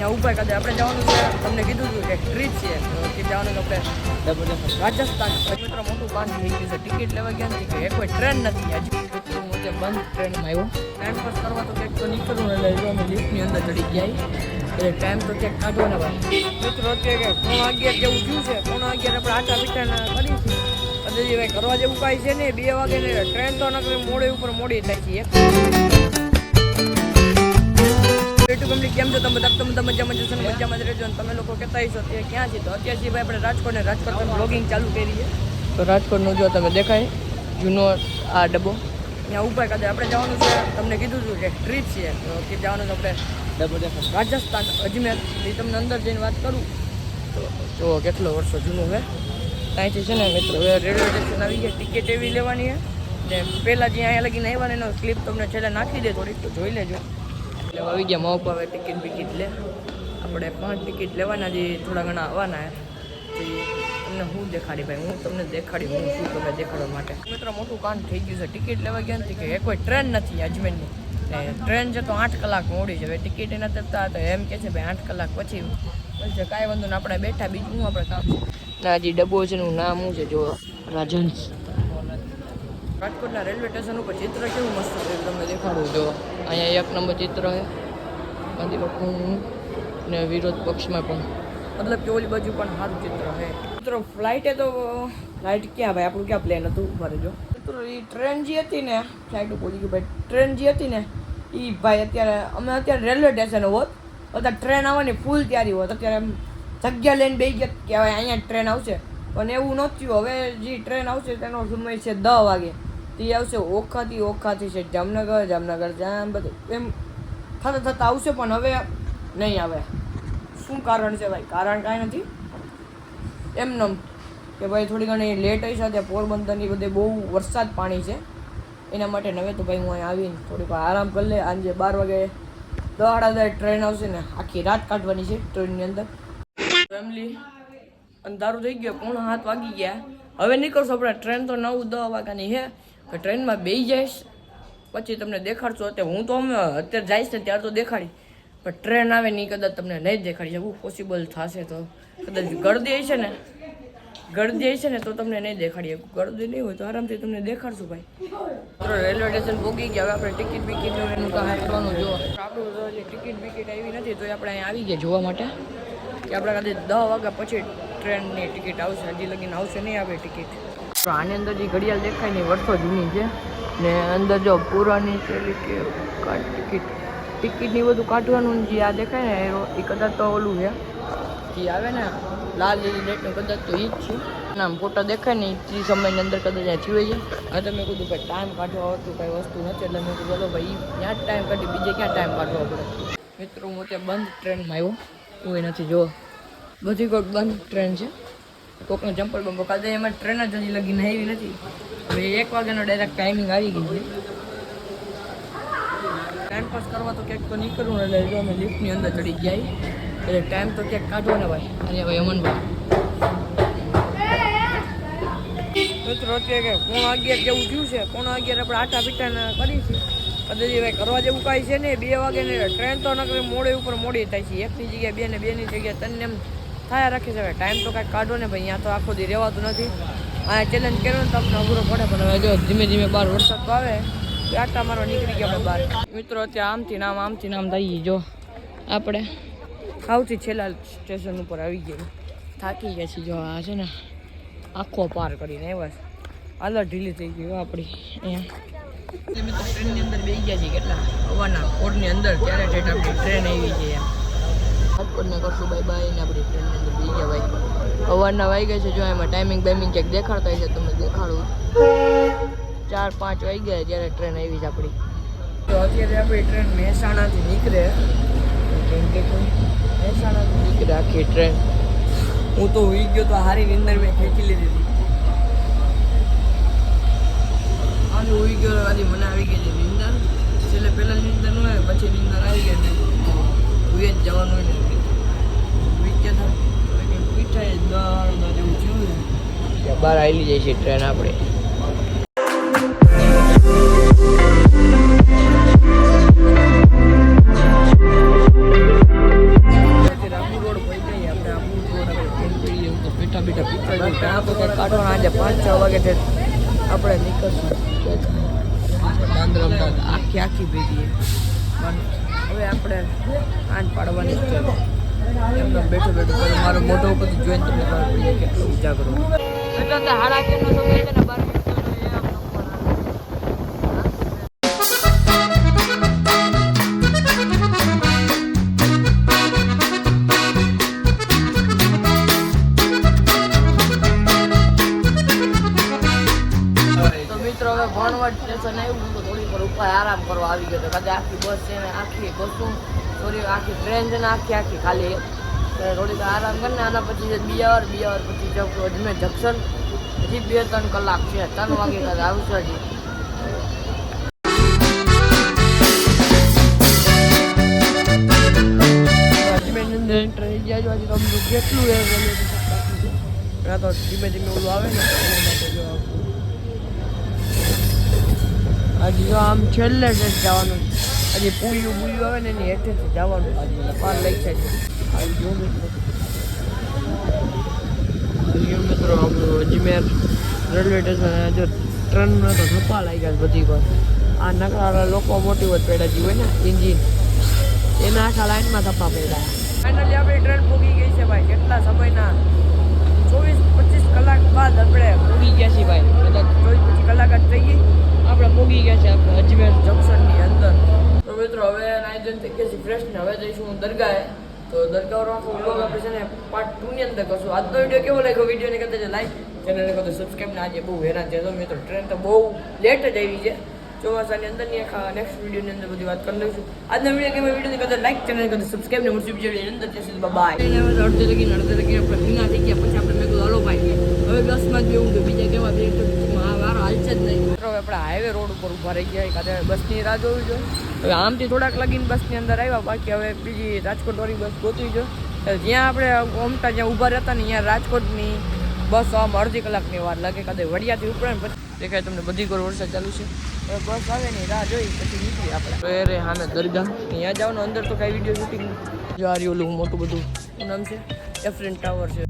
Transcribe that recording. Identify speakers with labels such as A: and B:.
A: ત્યાં ઊભા કદાચ આપણે જવાનું છે, તમને કીધું હતું કે ટ્રીપ છે કે જવાનું આપણે રાજસ્થાન. મિત્રો મોટું બાંધ થઈ ગયું છે, ટિકિટ લેવા ગયા નથી, કે એ કોઈ ટ્રેન નથી, હજી જે બંધ ટ્રેનમાં આવ્યો. ટાઈમ પાસ કરવા તો કંઈક તો નીકળવું એટલે જો અમે લિફ્ટની અંદર ચડી ગયા એટલે ટાઈમ તો ક્યાંક ને ભાઈ. મિત્રો અત્યારે કે પોણા અગિયાર જેવું થયું છે, પોણા અગિયાર આપણે આટા પીઠાના કરીશું અને હજી કરવા જેવું કાંઈ છે નહીં, બે વાગે ને ટ્રેન તો નકરી મોડે ઉપર મોડી થાય છે, એક. યુટ્યુબ ફેમિલી કેમ છો? તમે બધા તમે તમે મજામાં જશો ને? મજામાં જ રહેજો અને તમે લોકો કહેતા છો અત્યારે ક્યાં છે? તો અત્યારે ભાઈ આપણે રાજકોટ ને રાજકોટ તમે બ્લોગિંગ ચાલુ કરી છે. તો રાજકોટનું જો તમે દેખાય જૂનો આ ડબ્બો. ત્યાં ઊભા કાદે આપણે જવાનું છે. તમને કીધું હતું કે ટ્રીપ છે. તો કે જવાનું છે આપણે રાજસ્થાન અજમેર. એ તમને અંદર જઈને વાત કરું. તો જો કેટલો વર્ષો જૂનું છે ત્યાંથી છે ને મિત્રો હવે રેલવે સ્ટેશન આવી ગયા. ટિકિટ એવી લેવાની છે ને પહેલાં જે અહીંયા લગીને આવ્યા ને એનો ક્લિપ તમને છેલ્લે નાખી દે થોડીક તો જોઈ લેજો. એટલે આવી ગયા મોપ હવે ટિકિટ બિકિટ લે. આપણે પાંચ ટિકિટ લેવાના જે થોડા ઘણા આવવાના છે. તમને હું દેખાડી ભાઈ, હું તમને દેખાડી, હું શું તમે દેખાડવા માટે. મિત્રો, મોટું કાંડ થઈ ગયું છે. ટિકિટ લેવા ગયા નથી કે કોઈ ટ્રેન નથી અજમેરની ટ્રેન છે તો આઠ કલાક મોડી છે. હવે ટિકિટ એના તરતા તો એમ કે છે ભાઈ આઠ કલાક પછી. બોલશે કાંઈ વાંધો ને આપણે બેઠા બીજું આપણે કામ ના હજી ડબ્બો છે નામ શું છે? જો રાજહંસ રાજકોટના રેલવે સ્ટેશન ઉપર ચિત્ર કેવું મસ્ત છે તમે દેખાડું. જો, અહીંયા એક નંબર ચિત્ર છે. ગાંધી બાપુનું ને વિરોધ પક્ષમાં પણ. મતલબ કે ઓલી બાજુ પણ સારું ચિત્ર છે. મિત્રો ફ્લાઇટે તો ફ્લાઇટ ક્યાં ભાઈ? આપણું ક્યાં પ્લેન હતું? ઊભા રહેજો. મિત્રો એ ટ્રેન જે હતી ને ફ્લાઇટ ઉપર ગયું ભાઈ. ટ્રેન જે હતી ને એ ભાઈ અત્યારે, અમે અત્યારે રેલવે સ્ટેશન હોત. અત્યારે ટ્રેન આવવાની ફૂલ તૈયારી હોત. અત્યારે જગ્યા લઈને બેસી ગયા કે હવે અહીંયા ટ્રેન આવશે. પણ એવું નહોતું હવે જે ટ્રેન આવશે તેનો સમય છે દસ વાગે. તે આવશે ઓખાથી ઓખાથી છે, જામનગર જામનગર જામ, બધું. એમ થતાં થતાં આવશે, પણ હવે નહીં આવે. શું કારણ છે ભાઈ? કારણ કાંઈ નથી. એમનેમ કે ભાઈ થોડી ઘણી લેટ આવી સાથે પોરબંદરની બધે બહુ વરસાદ પાણી છે. એના માટે નવે તો ભાઈ હું અહીં આવીને થોડીક આરામ કરી લે. આજે બાર વાગે દહાડા દહાડે ટ્રેન આવશે ને, આખી રાત કાઢવાની છે ટ્રેનની અંદર. ફેમિલી અંધારું થઈ ગયો પૂર્ણ હાથ વાગી ગયા. હવે નીકળશો આપણે ટ્રેન તો નવ દસ વાગ્યાની છે. તો ટ્રેનમાં બેસી જઈશ, પછી તમને દેખાડશો. અત્યારે હું તો અમે અત્યારે જઈશ ને ત્યારે તો દેખાડી. પણ ટ્રેન આવે નહીં કદાચ તમને નહીં દેખાડી શકું. પોસિબલ થશે તો. કદાચ ગળદી હશે ને ગળદી હશે ને તો તમને નહીં દેખાડી શકું. ગળદી નહીં હોય તો આરામથી તમને દેખાડશું ભાઈ. રેલવે સ્ટેશન ભોગી ગયા. હવે આપણે ટિકિટ બિકિટ એનું કરવાનું. જો, આપણું ટિકિટ બિકિટ આવી નથી, તો આપણે અહીંયા આવી ગયા જોવા માટે. કે આપણે કદાચ દસ વાગ્યા પછી ટ્રેનની ટિકિટ આવશે. હજી લગીને આવશે નહીં આવે ટિકિટ. તો આની અંદર જે ઘડિયાળ દેખાય ને વર્ષો જૂની છે. ને અંદર જો પુરાની પેલી કે ટિકિટ ટિકિટની બધું કાઢવાનું જે આ દેખાય ને એ- કદાચ તો ઓલું છે. જે આવે ને, લાલ લીલી ડેટનું કદાચ તો એ જ છે. નામ ફોટા દેખાય ને, એ સમયની અંદર કદાચ ત્યાં થયું છે. હવે તમે કીધું ભાઈ ટાઈમ કાઢવા આવતું કાંઈ વસ્તુ નથી, એટલે મેં કીધું ચલો ભાઈ ત્યાં જ ટાઈમ કાઢી બીજે ક્યાં ટાઈમ કાઢવો પડે? મિત્રો, હું ત્યાં બંધ ટ્રેનમાં આવ્યો એ નથી જો બધી કોઈ બંધ ટ્રેન છે. કોકનો ચંપલ બંપલ કાલે એમાં ટ્રેન જ હજી લગીને આવી નથી. હવે એક વાગ્યાનો ડાયરેક્ટ ટાઈમિંગ આવી ગઈ છે. ટાઈમ પાસ કરવા તો ક્યાંક તો નીકળવું એટલે જો અમે લિફ્ટની અંદર ચડી ગયા એટલે ટાઈમ તો ક્યાંક કાઢો ને ભાઈ. અને ભાઈ અમનભાઈ. મિત્રો, અત્યારે કે પોણા અગિયાર જેવું થયું છે. પોણા અગિયાર આપણે આટા પીટા કરી છે કદાચ ભાઈ કરવા જેવું કાંઈ છે ને બે વાગે ને ટ્રેન તો નકરી મોડે ઉપર મોડી થાય છે. એકની જગ્યાએ બે ને બેની જગ્યાએ ત્રણને એમ થયા રાખી છે. ટાઈમ તો કાંઈક કાઢો ને ભાઈ અહીંયા તો આખો દી રહેવાતું નથી. આ ચેલેન્જ કર્યો ને તમને અઘરો પડે પણ હવે જો ધીમે ધીમે બહાર વરસાદ તો આવે તો આટા મારો નીકળી ગયો આપણે બહાર મિત્રો અત્યારે આમથી નામ આમથી નામ થઈ જો. આપણે સૌથી છેલ્લા સ્ટેશન ઉપર આવી ગયા થાકી ગયા છીએ જો આ છે ને આખો પાર કરીને આવ્યા છે. હાલો ઢીલી થઈ ગઈ આપણી અહીંયા. તો ટ્રેનની અંદર બેસી ગયા છીએ કેટલા? હવાના કોટની અંદર ત્યારે ઠેઠ આપણી ટ્રેન આવી છે એમ રાજકોટને કરશું, બાય બાય, ને આપણી ટ્રેનની અંદર બેસી ગયા ભાઈ હવાના વાઈ ગયા છે, જો એમાં ટાઈમિંગ બાઈમિંગ ક્યાંક દેખાડતા હશે તમને દેખાડું. ચાર પાંચ વાગી ગયા જ્યારે ટ્રેન આવી છે આપણી. તો અત્યારે આપણી ટ્રેન મહેસાણાથી નીકળે. કેમ કે મહેસાણાથી નીકળે આખી ટ્રેન હું તો હોઈ ગયો તો હારી નીંદર મેં ખેંચી લીધી હતી. આજે હોઈ ગયો આજે મને આવી ગઈ છે નીંદર. છેલ્લે પહેલાં નીંદર ન આવે પછી નીંદર આવી ગઈ ને હુઈ જ જવાનું હોય ને પીઠાય દળ ને જેવું થયું ને બહાર આવી છે ટ્રેન આપણે. હવે આપણે આન પાડવાની છે. એમને બેઠો બેઠો મારો મોટો ઉપરથી જોઈને તમને ખબર પડી કેટલો ઉજાગરો. એટલે હાડા કેનો સમય છે ને બાર આવી ગયો તો કદાચ આખી બસ છે ને આખી બસો સોરી આખી ટ્રેન છે ને આખી આખી ખાલી થોડીક આરામ કરીને આના પછી બીજા બીજા વાર પછી જવું અજમેર જંકશન. હજી બે ત્રણ કલાક છે. ત્રણ વાગે કદાચ આવશે હજી. અજમેરની અંદર enter થઈ ગયા છો. હજી તો અમનું કેટલું એ તો ધીમે ધીમે ઓલું આવે ને હજી જો આમ છેલ્લે જ જવાનું હજી પૂયું પૂયું આવે ને એની હેઠેથી જવાનું પાર લઈ છે. આવી જો મિત્રો. મિત્રો આપણું અજમેર રેલવે સ્ટેશન જો ટ્રેનમાં તો ધપ્પા લાગ્યા છે બધી વાર. આ નકરા લોકો મોટી હોય પેડા જે હોય ને ઇન્જિન એના આખા લાઈનમાં ધપ્પા પડ્યા ફાઇનલી આપણી ટ્રેન પૂગી ગઈ છે ભાઈ. કેટલા સમયના? ચોવીસ પચીસ કલાક બાદ આપણે પૂગી ગયા છીએ ભાઈ. કદાચ ચોવીસ પચીસ કલાક જ થઈ ગઈ. આપણે પોગી ગયા છે આપણે અજમેર. જંકશનની અંદર. તો મિત્રો હવે ધોઈને થઈ ગયા છીએ ફ્રેશ ને હવે જઈશું દરગાહે. તો દરગાહનો આખો વ્લોગ આપણે છે ને પાર્ટ ટુ ની અંદર કરશું. આજનો વીડિયો કેવો લાગ્યો? વિડીયોને કરતા લાઈક ચેનલને કરતા સબસ્ક્રાઈબ ને આજે બહુ હેરાન છે. તો મિત્રો ટ્રેન તો બહુ લેટ જ આવી છે. ચોમાસાની અંદર આખા નેક્સ્ટ વિડીયોની અંદર બધી વાત કરી લઈશું. આજના વીડિયો કેવા વિડીયોને કરતા લાઈક ચેનલ કરતા સબસ્ક્રાઈબ ને બીજા વિડીયોની અંદર. જશે બાય અડધે લગી અડધે લગી આપણે ભીના થઈ ગયા. પછી આપણે મેં કીધું હલો ભાઈ. હવે બસમાં જ બેવું તો બીજા કેવા બે તો જ નહીં. મિત્રો આપણે હાઈવે રોડ ઉપર ઊભા રહી ગયા કાદે બસની રાહ જોવી જોઈએ હવે આમથી થોડાક લગીને બસની અંદર આવ્યા, બાકી હવે બીજી રાજકોટ વાળી બસ ગોતવી જોઈએ જ્યાં આપણે ઓમટા જ્યાં ઊભા રહેતા ને ત્યાં રાજકોટની બસ આમ અડધી કલાકની વાર લાગે કાદે વડિયાથી ઉપડે ને પછી દેખાય તમને બધી ગોળ વરસાદ ચાલુ છે. હવે બસ આવે ને રાહ જોઈ, પછી નીકળી આપણે. અરે રે દરગાહ. ત્યાં જવાનું અંદર તો કાંઈ વીડિયો શૂટિંગ જો આ રહ્યું ઓલું મોટું બધું. નામ છે? એફરેન્ટ ટાવર છે.